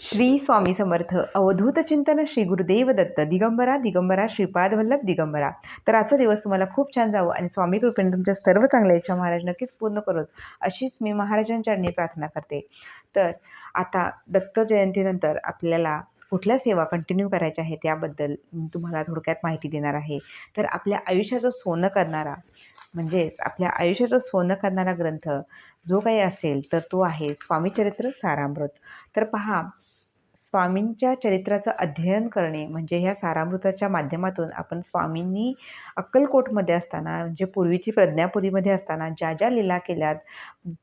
श्री स्वामी समर्थ अवधूत चिंतन श्री गुरुदेव दत्त दिगंबरा दिगंबरा श्रीपाद वल्लभ दिगंबरा. तर आजचा दिवस तुम्हाला खूप छान जावं आणि स्वामी कृपेने तुमच्या सर्व चांगल्या इच्छा महाराज नक्कीच पूर्ण करोत अशीच मी महाराजांच्या प्रार्थना करते. तर आता दत्त जयंतीनंतर आपल्याला कुठल्या सेवा कंटिन्यू करायच्या आहेत याबद्दल मी तुम्हाला थोडक्यात माहिती देणार आहे. तर आपल्या आयुष्याचं सोनं करणारा म्हणजेच आपल्या आयुष्याचं सोनं करणारा ग्रंथ जो काही असेल तर तो आहे स्वामीचरित्र सारामृत. तर पहा स्वामींच्या चरित्राचं अध्ययन करणे म्हणजे ह्या सारामृताच्या माध्यमातून आपण स्वामींनी अक्कलकोटमध्ये असताना म्हणजे पूर्वीची प्रज्ञापुरीमध्ये असताना ज्या ज्या लीला केल्यात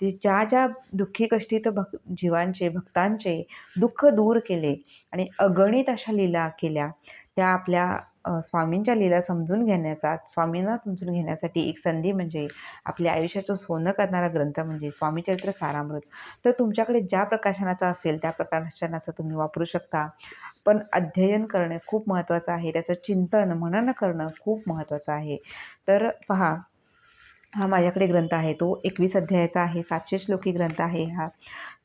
ते ज्या ज्या दुःखी कष्टीत भक् जीवांचे भक्तांचे दुःख दूर केले आणि अगणित अशा लीला केल्या. त्या आपल्या स्वामींच्या लीला समजून घेण्याचा स्वामींना समजून घेण्यासाठी एक संधी म्हणजे आपल्या आयुष्याचं सोनं करणारा ग्रंथ म्हणजे स्वामीचरित्र सारामृत. तर तुमच्याकडे ज्या प्रकाशनाचा असेल त्या प्रकाशनाचा तुम्ही वापरू शकता. पण अध्ययन करणे खूप महत्त्वाचं आहे. त्याचं चिंतन मनन करणं खूप महत्त्वाचं आहे. तर पहा हा माझ्याकडे ग्रंथ आहे. तो एकवीस अध्यायाचा आहे. सातशे श्लोकी ग्रंथ आहे हा.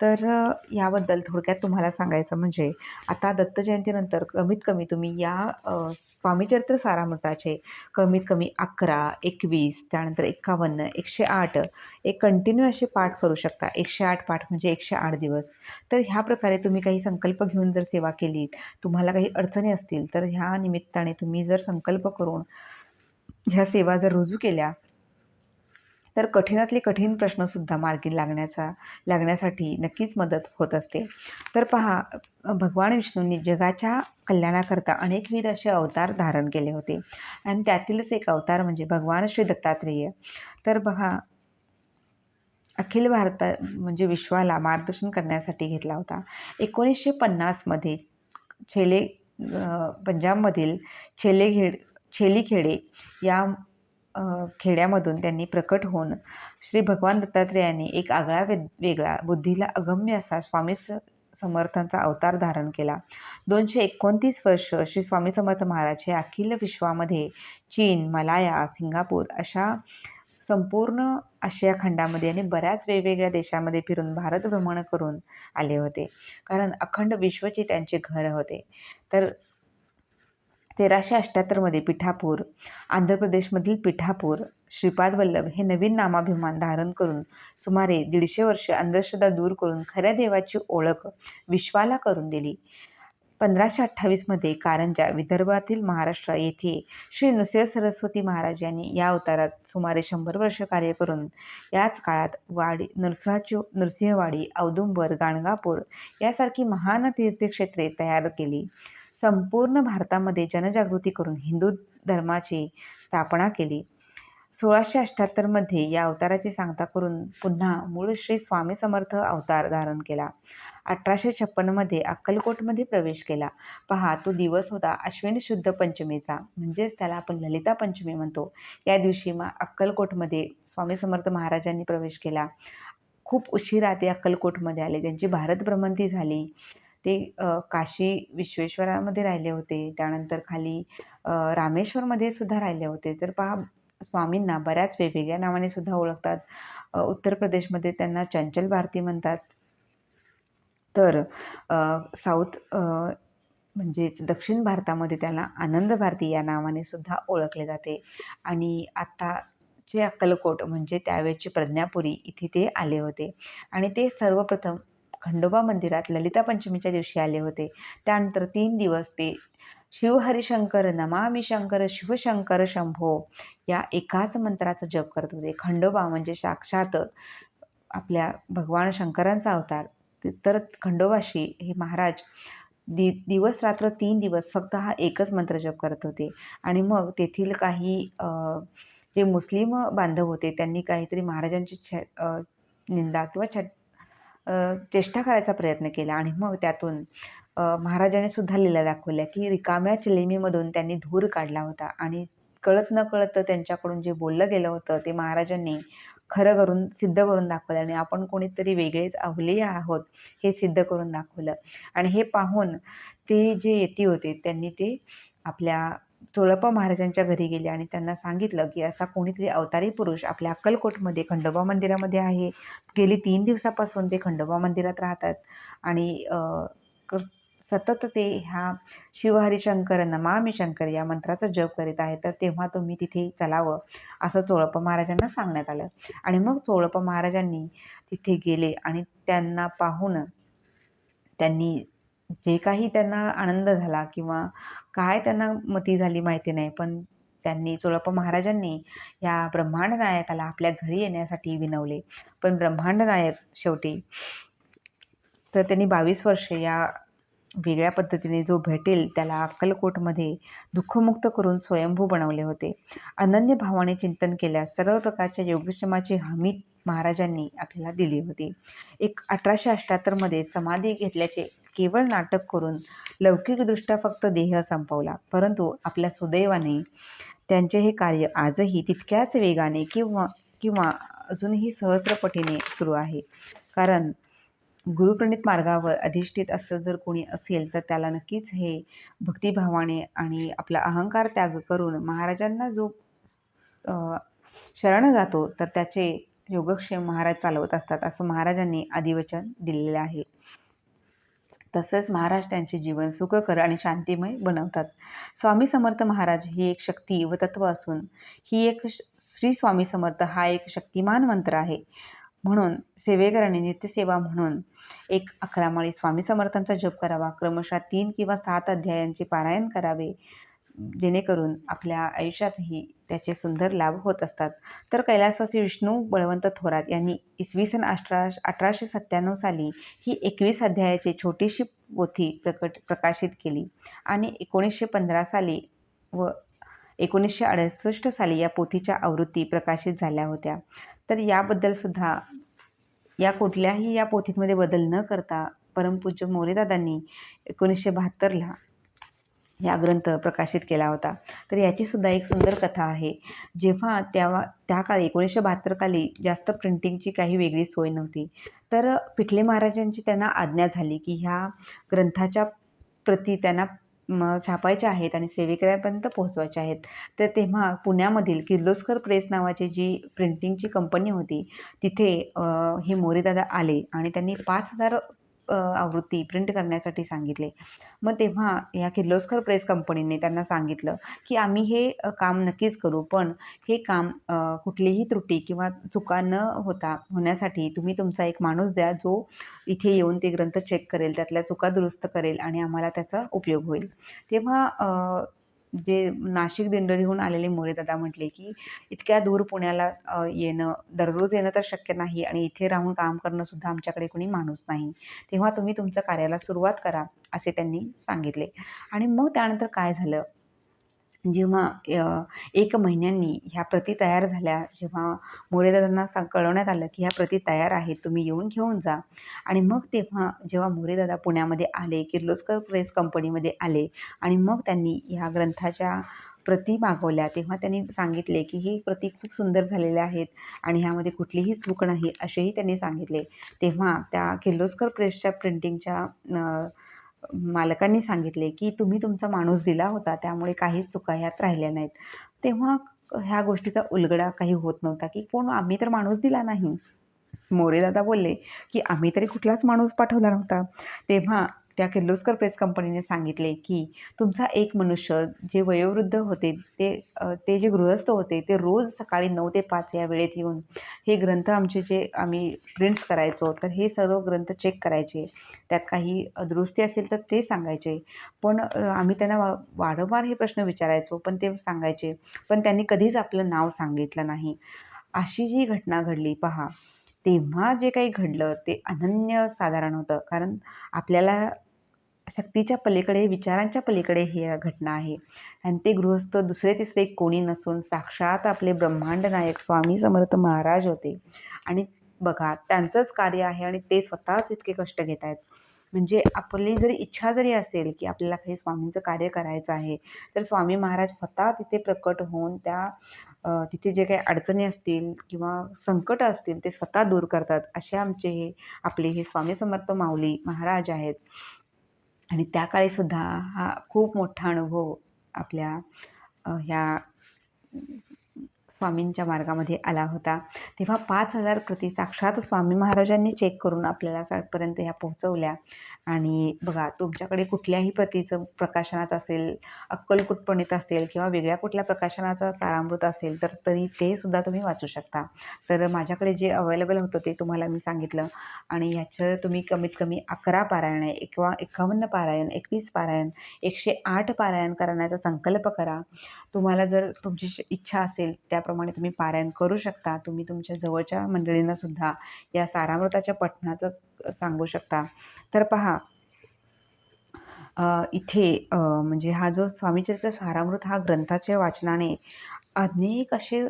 तर याबद्दल थोडक्यात तुम्हाला सांगायचं म्हणजे आता दत्त जयंतीनंतर कमीत कमी तुम्ही या स्वामीचरित्र सारामृताचे कमीत कमी अकरा एकवीस त्यानंतर एक्कावन्न एकशे आठ एक कंटिन्यू असे पाठ करू शकता. एकशे आठ पाठ म्हणजे एकशे आठ दिवस. तर ह्या प्रकारे तुम्ही काही संकल्प घेऊन जर सेवा केलीत तुम्हाला काही अडचणी असतील तर ह्या निमित्ताने तुम्ही जर संकल्प करून ह्या सेवा जर रुजू केल्या तर कठीणातले कठीण प्रश्नसुद्धा मार्गी लागण्याचा लागण्यासाठी नक्कीच मदत होत असते. तर पहा भगवान विष्णूंनी जगाच्या कल्याणाकरता अनेकविध असे अवतार धारण केले होते. आणि त्यातीलच एक अवतार म्हणजे भगवान श्री दत्तात्रेय. तर बघा अखिल भारत म्हणजे विश्वाला मार्गदर्शन करण्यासाठी घेतला होता. एकोणीसशे पन्नासमध्ये छेले पंजाबमधील छेलेखेड छेलीखेडे या खेड्यामधून त्यांनी प्रकट होऊन श्री भगवान दत्तात्रेयांनी एक आगळा वे वेगळा बुद्धीला अगम्य असा स्वामी स समर्थांचा अवतार धारण केला. दोनशे एकोणतीस वर्ष श्री स्वामी समर्थ महाराज हे अखिल विश्वामध्ये चीन मलाया सिंगापूर अशा संपूर्ण आशिया खंडामध्ये आणि बऱ्याच वेगवेगळ्या देशामध्ये फिरून भारत भ्रमण करून आले होते. कारण अखंड विश्वचे त्यांचे घर होते. तर तेराशे अठ्ठ्याहत्तरमध्ये पिठापूर आंध्र प्रदेशमधील पिठापूर श्रीपाद वल्लभ हे नवीन नामाभिमान धारण करून सुमारे दीडशे वर्षे अंधश्रद्धा दूर करून खऱ्या देवाची ओळख विश्वाला करून दिली. पंधराशे अठ्ठावीसमध्ये कारंजा विदर्भातील महाराष्ट्र येथे श्री नृसिंह सरस्वती महाराज यांनी या अवतारात सुमारे शंभर वर्ष कार्य करून याच काळात वाडी नरसिंहाची नृसिंहवाडी औदुंबर गाणगापूर यासारखी महान तीर्थक्षेत्रे तयार केली. संपूर्ण भारतामध्ये जनजागृती करून हिंदू धर्माची स्थापना केली. सोळाशे अठ्ठ्याहत्तरमध्ये या अवताराची सांगता करून पुन्हा मूळ श्री स्वामी समर्थ अवतार धारण केला. अठराशे छप्पनमध्ये अक्कलकोटमध्ये प्रवेश केला. पहा तो दिवस होता अश्विन शुद्ध पंचमीचा. म्हणजेच त्याला आपण ललिता पंचमी म्हणतो. या दिवशी मग अक्कलकोटमध्ये स्वामी समर्थ महाराजांनी प्रवेश केला. खूप उशिरा ते अक्कलकोटमध्ये आले. त्यांची भारत भ्रमंती झाली. ते काशी विश्वेश्वरामध्ये राहिले होते. त्यानंतर खाली रामेश्वरमध्ये सुद्धा राहिले होते. तर पहा स्वामींना बऱ्याच वेगवेगळ्या नावाने सुद्धा ओळखतात. उत्तर प्रदेशमध्ये त्यांना चंचल भारती म्हणतात. तर साऊथ म्हणजेच दक्षिण भारतामध्ये त्याला आनंद भारती या नावाने सुद्धा ओळखले जाते. आणि आता जे अक्कलकोट म्हणजे त्यावेळेची प्रज्ञापुरी इथे ते आले होते. आणि ते सर्वप्रथम खंडोबा मंदिरात ललिता पंचमीच्या दिवशी आले होते. त्यानंतर तीन दिवस ते शिवहरिशंकर नमामी शंकर शिवशंकर शंभो या एकाच मंत्राचा जप करत होते. खंडोबा म्हणजे साक्षात आपल्या भगवान शंकरांचा अवतार. तर खंडोबाशी हे महाराज दि दिवस रात्र तीन दिवस फक्त हा एकच मंत्र जप करत होते. आणि मग तेथील काही जे मुस्लिम बांधव होते त्यांनी काहीतरी महाराजांची छ निंदा किंवा छट चेष्टा करायचा प्रयत्न केला आणि मग त्यातून महाराजाने सुद्धा लिहिला दाखवल्या की रिकाम्या चिलेमीमधून त्यांनी धूर काढला होता आणि कळत न कळत त्यांच्याकडून जे बोललं गेलं होतं ते महाराजांनी खरं करून सिद्ध करून दाखवलं आणि आपण कोणीतरी वेगळेच अवलेय आहोत हे सिद्ध करून दाखवलं. आणि हे पाहून ते जे येती होते त्यांनी ते आपल्या चोळप्पा महाराजांच्या घरी गेले आणि त्यांना सांगितलं की असा कोणीतरी अवतारी पुरुष आपल्या अक्कलकोटमध्ये खंडोबा मंदिरामध्ये आहे. गेली तीन दिवसापासून ते खंडोबा मंदिरात राहतात. आणि क सतत ते ह्या शिवहरिशंकर नमामी शंकर या मंत्राचा जप करीत आहे तर तेव्हा तुम्ही तिथे चलावं असं चोळप्पा महाराजांना सांगण्यात आलं. आणि मग चोळप्पा महाराजांनी तिथे गेले आणि त्यांना पाहून त्यांनी जे काही त्यांना आनंद झाला किंवा काय त्यांना मती झाली माहिती नाही पण त्यांनी चोळप्पा महाराजांनी या ब्रह्मांड नायकाला आपल्या घरी येण्यासाठी विनवले. पण ब्रह्मांड नायक शेवटी तर त्यांनी बावीस वर्षे या वेगळ्या पद्धतीने जो भेटेल त्याला अक्कलकोटमध्ये दुःखमुक्त करून स्वयंभू बनवले होते. अनन्य भावाने चिंतन केल्यास सर्व प्रकारच्या योगक्षमाची हमी महाराजांनी आपल्याला दिली होती. एक अठराशे अठ्ठ्याहत्तरमध्ये समाधी घेतल्याचे केवळ नाटक करून लौकिकदृष्ट्या फक्त देह संपवला. परंतु आपल्या सुदैवाने त्यांचे हे कार्य आजही तितक्याच वेगाने किंवा किंवा अजूनही सहस्त्रपटीने सुरू आहे. कारण गुरुप्रणित मार्गावर अधिष्ठित असं जर कोणी असेल तर त्याला नक्कीच हे भक्तिभावाने आणि आपला अहंकार त्याग करून महाराजांना जो शरण जातो तर त्याचे योगक्षेम महाराज चालवत असतात असं महाराजांनी आदिवचन दिलेलं आहे. तसंच महाराज त्यांचे जीवन सुखकर आणि शांतिमय बनवतात. स्वामी समर्थ महाराज ही एक शक्ती व तत्व असून ही एक श्री स्वामी समर्थ हा एक शक्तिमान मंत्र आहे. म्हणून सेवेकरांनी नित्यसेवा म्हणून एक अकरामाळी स्वामी समर्थांचा जप करावा. क्रमशः तीन किंवा सात अध्यायांचे पारायण करावे. जेणेकरून आपल्या आयुष्यातही त्याचे सुंदर लाभ होत असतात. तर कैलासवासी विष्णू बळवंत थोरात यांनी इसवी सन अठरा अठराशे सत्त्याण्णव साली ही एकवीस अध्यायाची छोटीशी पोथी प्रकट प्रकाशित केली आणि एकोणीसशे पंधरा साली व एकोणीसशे अडुसष्ट साली या पोथीच्या आवृत्ती प्रकाशित झाल्या होत्या. तर याबद्दलसुद्धा या कुठल्याही या पोथीमध्ये बदल न करता परमपूज्य मोरेदादांनी एकोणीसशे बहात्तरला ह्या ग्रंथ प्रकाशित केला होता. तर याचीसुद्धा एक सुंदर कथा आहे. जेव्हा तेव्हा त्या काळी एकोणीसशे बहात्तर काली जास्त प्रिंटिंगची काही वेगळी सोय नव्हती. तर पिठले महाराजांची त्यांना आज्ञा झाली की ह्या ग्रंथाच्या प्रती त्यांना छापायच्या आहेत आणि सेवेकऱ्यांपर्यंत पोहोचवायच्या आहेत. तर तेव्हा पुण्यामधील किर्लोस्कर प्रेस नावाची जी प्रिंटिंगची कंपनी होती तिथे हे मोरेदादा आले आणि त्यांनी पाच हजार आवृत्ती प्रिंट करण्यासाठी सांगितले. मग तेव्हा या किर्लोस्कर प्रेस कंपनीने त्यांना सांगितलं की आम्ही हे काम नक्कीच करू पण हे काम कुठलीही त्रुटी किंवा चुका न होता होण्यासाठी तुम्ही तुमचा एक माणूस द्या जो इथे येऊन ते ग्रंथ चेक करेल त्यातल्या चुका दुरुस्त करेल आणि आम्हाला त्याचा उपयोग होईल. तेव्हा जे नाशिक दिंडोरीहून आलेले मोरेदादा म्हटले की इतक्या दूर पुण्याला येणं दररोज येणं तर शक्य नाही आणि इथे राहून काम करणंसुद्धा आमच्याकडे कोणी माणूस नाही. तेव्हा तुम्ही तुमचं कार्याला सुरुवात करा असे त्यांनी सांगितले. आणि मग त्यानंतर काय झालं? जेव्हा एक महिन्यांनी ह्या प्रती तयार झाल्या जेव्हा मोरेदादांना सांग कळवण्यात आलं की ह्या प्रती तयार आहेत तुम्ही येऊन घेऊन जा. आणि मग तेव्हा जेव्हा मोरेदादा पुण्यामध्ये आले किर्लोस्कर प्रेस कंपनीमध्ये आले आणि मग त्यांनी ह्या ग्रंथाच्या प्रती मागवल्या तेव्हा त्यांनी सांगितले की ही प्रती खूप सुंदर झालेल्या आहेत आणि ह्यामध्ये कुठलीही चूक नाही असेही त्यांनी सांगितले. तेव्हा त्या किर्लोस्कर प्रेसच्या प्रिंटिंगच्या मालकांनी सांगितले की तुम्ही तुमचा माणूस दिला होता त्यामुळे काही चुका ह्यात राहिल्या नाहीत. तेव्हा ह्या गोष्टीचा उलगडा काही होत नव्हता की कोण आम्ही तर माणूस दिला नाही. मोरेदादा बोलले की आम्ही तरी कुठलाच माणूस पाठवला नव्हता तेव्हा त्या किर्लोस्कर प्रेस कंपनीने सांगितले की तुमचा एक मनुष्य जे वयोवृद्ध होते ते ते जे गृहस्थ होते ते रोज सकाळी नऊ ते पाच या वेळेत येऊन हे ग्रंथ आमचे जे आम्ही प्रिंट्स करायचो तर हे सर्व ग्रंथ चेक करायचे. त्यात काही दुरुस्ती असेल तर ते सांगायचे. पण आम्ही त्यांना वारंवार हे प्रश्न विचारायचो पण ते सांगायचे पण त्यांनी कधीच आपलं नाव सांगितलं नाही. अशी जी घटना घडली पहा. तेव्हा जे काही घडलं ते अनन्य साधारण होतं. कारण आपल्याला शक्तीच्या पलीकडे विचारांच्या पलीकडे ही घटना आहे. आणि ते गृहस्थ दुसरे तिसरे कोणी नसून साक्षात आपले ब्रह्मांड नायक स्वामी समर्थ महाराज होते. आणि बघा त्यांचंच कार्य आहे आणि ते स्वतःच इतके कष्ट घेत आहेत. म्हणजे आपली जरी इच्छा जरी असेल की आपल्याला काही स्वामींचं कार्य करायचं आहे तर स्वामी महाराज स्वतः तिथे प्रकट होऊन त्या तिथे जे काही अडचणी असतील किंवा संकट असतील ते स्वतः दूर करतात. असे आमचे हे आपले हे स्वामी समर्थ माऊली महाराज आहेत. आणि त्या काळीसुद्धा हा खूप मोठा अनुभव आपल्या ह्या स्वामींच्या मार्गामध्ये आला होता. तेव्हा पाच हजार कृती साक्षात स्वामी महाराजांनी चेक करून आपल्याला साठपर्यंत ह्या पोहोचवल्या. आणि बघा तुमच्याकडे कुठल्याही प्रतीचं प्रकाशनाचं असेल अक्कलकुटपणीत असेल किंवा वेगळ्या कुठल्या प्रकाशनाचा सारामृत असेल तर तरी ते सुद्धा तुम्ही वाचू शकता. तर माझ्याकडे जे अवेलेबल होतं ते तुम्हाला मी सांगितलं. आणि ह्याचं तुम्ही कमीत कमी अकरा पारायण आहे किंवा एकावन्न पारायण एकवीस पारायण एकशे आठ पारायण करण्याचा संकल्प करा. तुम्हाला जर तुमची इच्छा असेल त्या त्याप्रमाणे तुम्ही पारायण करू शकता. तुम्ही तुमच्या जवळच्या मंडळींना सुद्धा या सारामृताच्या पठणाचं सांगू शकता. तर पहा इथे म्हणजे हा जो स्वामीचरित्र सारामृत हा ग्रंथाच्या वाचनाने अनेक असे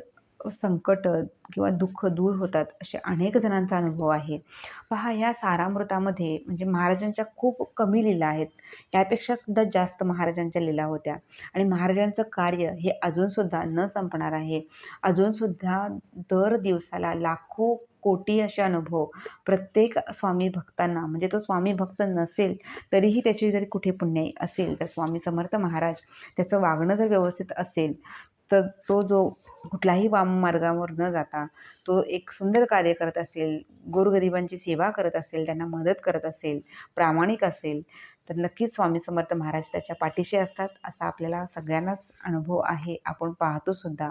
संकट किंवा दुःख दूर होतात असे अनेक जणांचा अनुभव आहे. पहा या सारामृतामध्ये म्हणजे महाराजांच्या खूप कमी लीला आहेत. त्यापेक्षा सुद्धा जास्त महाराजांच्या लीला होत्या. आणि महाराजांचं कार्य हे अजूनसुद्धा न संपणार आहे. अजूनसुद्धा दर दिवसाला लाखो कोटी असे अनुभव प्रत्येक स्वामी भक्तांना म्हणजे तो स्वामी भक्त नसेल तरीही त्याची जरी कुठे पुण्याई असेल तर स्वामी समर्थ महाराज त्याचं वागणं जर व्यवस्थित असेल तर तो जो कुठलाही वाम मार्गावर न जाता तो एक सुंदर कार्य करत असेल गोरगरिबांची सेवा करत असेल त्यांना मदत करत असेल प्रामाणिक असेल तर नक्कीच स्वामी समर्थ महाराज त्याच्या पाठीशी असतात असा आपल्याला सगळ्यांनाच अनुभव आहे आपण पाहतो सुद्धा.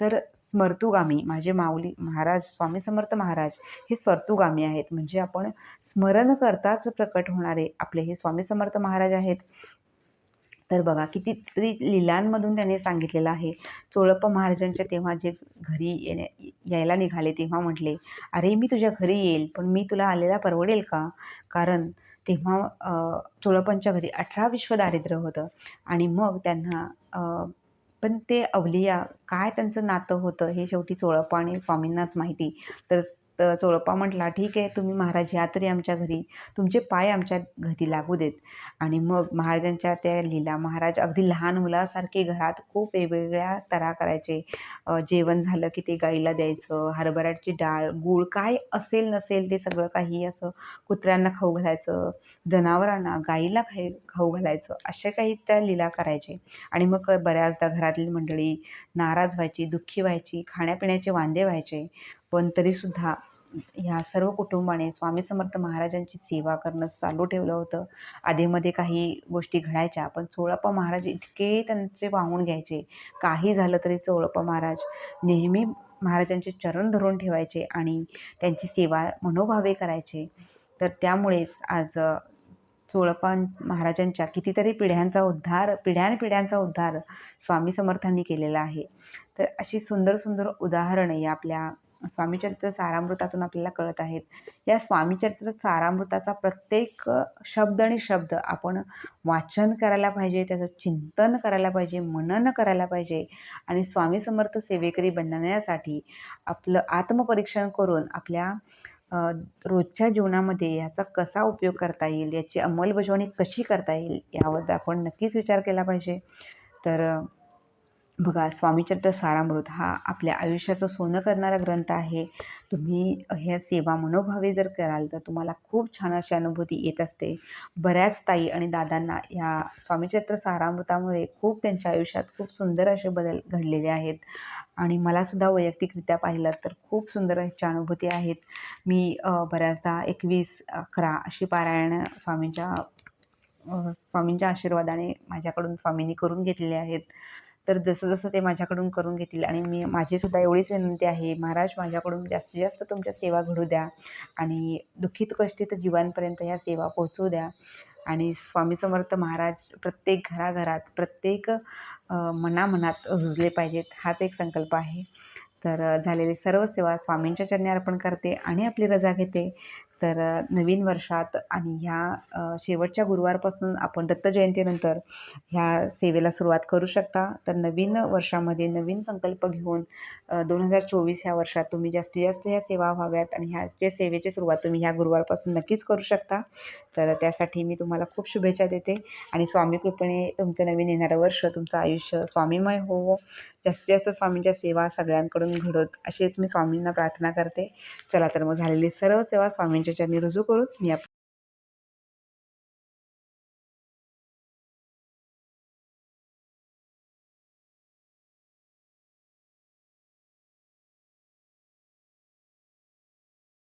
तर स्मर्तुगामी माझे माऊली महाराज स्वामी समर्थ महाराज हे स्वर्तुगामी आहेत. म्हणजे आपण स्मरण करताच प्रकट होणारे आपले हे स्वामी समर्थ महाराज आहेत. तर बघा कितीतरी लिलांमधून त्याने सांगितलेलं आहे. चोळप्पा महाराजांच्या तेव्हा जे घरी येण्या यायला निघाले तेव्हा म्हटले अरे मी तुझ्या घरी येईल पण मी तुला आलेला परवडेल का? कारण तेव्हा चोळपांच्या चोळप्पांच्या घरी अठरा विश्व दारिद्र्य होतं आणि मग त्यांना पण ते अवलिया काय त्यांचं नातं होतं हे शेवटी चोळप्पा आणि स्वामींनाच माहिती. तर तर चोळप्पा म्हटला ठीक आहे तुम्ही महाराज या तरी आमच्या घरी. तुमचे पाय आमच्या घरी लागू देत. आणि मग महाराजांच्या त्या लीला महाराज अगदी लहान मुलासारखे घरात खूप वेगवेगळ्या तऱ्हा करायचे. जेवण झालं की ते गाईला द्यायचं हरभऱ्याची डाळ गूळ काय असेल नसेल ते सगळं काही असं कुत्र्यांना खाऊ घालायचं जनावरांना गाईला खाई खाऊ घालायचं असे काही त्या लीला करायचे. आणि मग बऱ्याचदा घरातली मंडळी नाराज व्हायची दुःखी व्हायची खाण्यापिण्याचे वांदे व्हायचे. पण तरीसुद्धा ह्या सर्व कुटुंबाने स्वामी समर्थ महाराजांची सेवा करणं चालू ठेवलं होतं. आधीमध्ये काही गोष्टी घडायच्या पण चोळप्पा महाराज इतके त्यांचे वाहून घ्यायचे. काही झालं तरी चोळप्पा महाराज नेहमी महाराजांचे चरण धरून ठेवायचे आणि त्यांची सेवा मनोभावे करायचे. तर त्यामुळेच आज चोळप्पा महाराजांच्या कितीतरी पिढ्यांचा उद्धार पिढ्यानपिढ्यांचा उद्धार स्वामी समर्थांनी केलेला आहे. तर अशी सुंदर सुंदर उदाहरणं या आपल्या स्वामीचरित्र सारामृतातून आपल्याला कळत आहेत. या स्वामीचरित्र सारामृताचा प्रत्येक शब्द आणि शब्द आपण वाचन करायला पाहिजे त्याचं चिंतन करायला पाहिजे मनन करायला पाहिजे आणि स्वामी समर्थ सेवेकरी बनण्यासाठी आपलं आत्मपरीक्षण करून आपल्या रोजच्या जीवनामध्ये याचा कसा उपयोग करता येईल याची अंमलबजावणी कशी करता येईल यावर आपण नक्कीच विचार केला पाहिजे. तर बघा स्वामीचरित्र सारामृत हा आपल्या आयुष्याचं सोनं करणारा ग्रंथ आहे. तुम्ही ह्या सेवा मनोभावे जर कराल तर तुम्हाला खूप छान अशी अनुभूती येत असते. बऱ्याच ताई आणि दादांना या स्वामीचरित्र सारामृतामुळे खूप त्यांच्या आयुष्यात खूप सुंदर असे बदल घडलेले आहेत. आणि मलासुद्धा वैयक्तिकरित्या पाहिलं तर खूप सुंदर ह्याच्या अनुभूती आहेत. मी बऱ्याचदा एकवीस अकरा अशी पारायणं स्वामींच्या स्वामींच्या आशीर्वादाने माझ्याकडून स्वामींनी करून घेतलेले आहेत. तर जसं जसं ते माझ्याकडून करून घेतील आणि मी माझीसुद्धा एवढीच विनंती आहे महाराज माझ्याकडून जास्तीत जास्त तुमच्या सेवा घडू द्या आणि दुःखित कष्टित जीवांपर्यंत ह्या सेवा पोहोचू द्या. आणि स्वामी समर्थ महाराज प्रत्येक घराघरात प्रत्येक मनामनात रुजले पाहिजेत हाच एक संकल्प आहे. तर झालेली सर्व सेवा स्वामींच्या चरणी अर्पण करते आणि आपली रजा घेते. तर नवीन वर्षात आणि ह्या शेवटच्या गुरुवारपासून आपण दत्त जयंतीनंतर ह्या सेवेला सुरुवात करू शकता. तर नवीन वर्षामध्ये नवीन संकल्प घेऊन दोन हजार चोवीस ह्या वर्षात तुम्ही जास्तीत जास्त ह्या सेवा व्हाव्यात आणि ह्याच्या सेवेची सुरुवात तुम्ही ह्या गुरुवारपासून नक्कीच करू शकता. तर त्यासाठी मी तुम्हाला खूप शुभेच्छा देते आणि स्वामी कृपेने तुमचं नवीन येणारं वर्ष तुमचं आयुष्य स्वामीमय होवो. जास्तीत जास्त स्वामींच्या सेवा सगळ्यांकडून घडत अशीच मी स्वामींना प्रार्थना करते. चला तर मग झालेली सर्व सेवा स्वामींच्या चरणी रुजू करून मी आप